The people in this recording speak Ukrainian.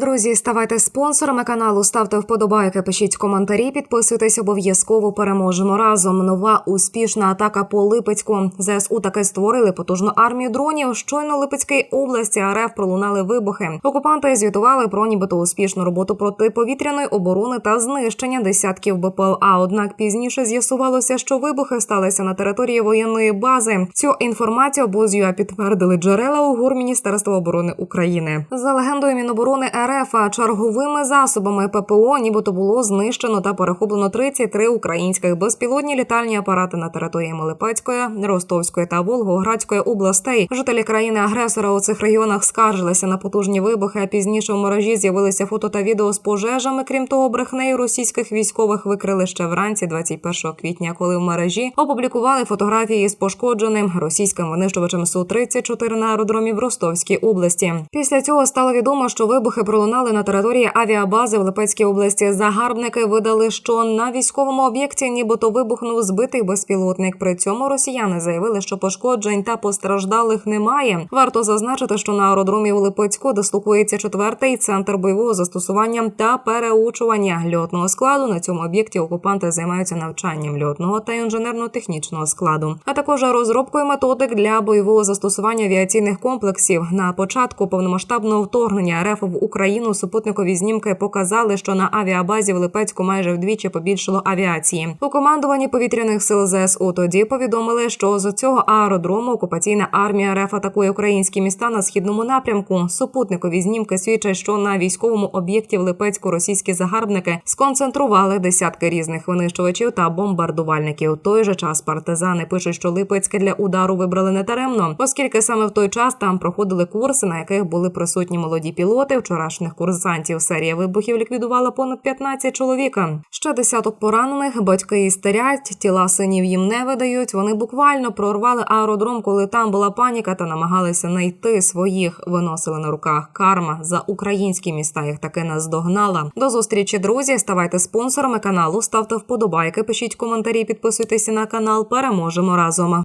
Друзі, ставайте спонсорами каналу, ставте вподобайки, пишіть коментарі, підписуйтесь обов'язково. Переможемо разом. Нова успішна атака по Липецьку. ЗСУ таки створили потужну армію дронів. Щойно Липецькій області РФ пролунали вибухи. Окупанти звітували про нібито успішну роботу протиповітряної оборони та знищення десятків БПЛА. Однак пізніше з'ясувалося, що вибухи сталися на території воєнної бази. Цю інформацію обозюя підтвердили джерела у ГУР Міністерства оборони України. За легендою Міноборони РФ черговими засобами ППО, нібито було знищено та перехоплено 33 українських безпілотні літальні апарати на території Мелипецької, Ростовської та Волгоградської областей. Жителі країни-агресора у цих регіонах скаржилися на потужні вибухи. А пізніше в мережі з'явилися фото та відео з пожежами. Крім того, брехнею російських військових викрили ще вранці, 21 квітня, коли в мережі опублікували фотографії з пошкодженим російським винищувачем су 34 на аеродромі в Ростовській області. Після цього стало відомо, що вибухи пролунали на території авіабази в Липецькій області. Загарбники видали, що на військовому об'єкті нібито вибухнув збитий безпілотник. При цьому росіяни заявили, що пошкоджень та постраждалих немає. Варто зазначити, що на аеродромі у Липецьку дислокується четвертий центр бойового застосування та переучування льотного складу. На цьому об'єкті окупанти займаються навчанням льотного та інженерно-технічного складу, а також розробкою методик для бойового застосування авіаційних комплексів. На початку повномасштабного вторгнення РФ в Україну супутникові знімки показали, що на авіабазі в Липецьку майже вдвічі побільшало авіації. У командуванні повітряних сил ЗСУ тоді повідомили, що з цього аеродрому окупаційна армія РФ атакує українські міста на східному напрямку. Супутникові знімки свідчать, що на військовому об'єкті в Липецьку російські загарбники сконцентрували десятки різних винищувачів та бомбардувальників. В той же час партизани пишуть, що Липецьке для удару вибрали не таремно, оскільки саме в той час там проходили курси, на яких були присутні молоді пілоти. Вчорашніх курсантів серія вибухів ліквідувала понад 15 чоловік. Ще десяток поранених батьки істерять, тіла синів їм не видають. Вони буквально прорвали аеродром, коли там була паніка, та намагалися знайти своїх. Виносили на руках карма за українські міста. Їх таки наздогнала. До зустрічі, друзі. Ставайте спонсорами каналу, ставте вподобайки, пишіть коментарі, підписуйтесь на канал. Переможемо разом.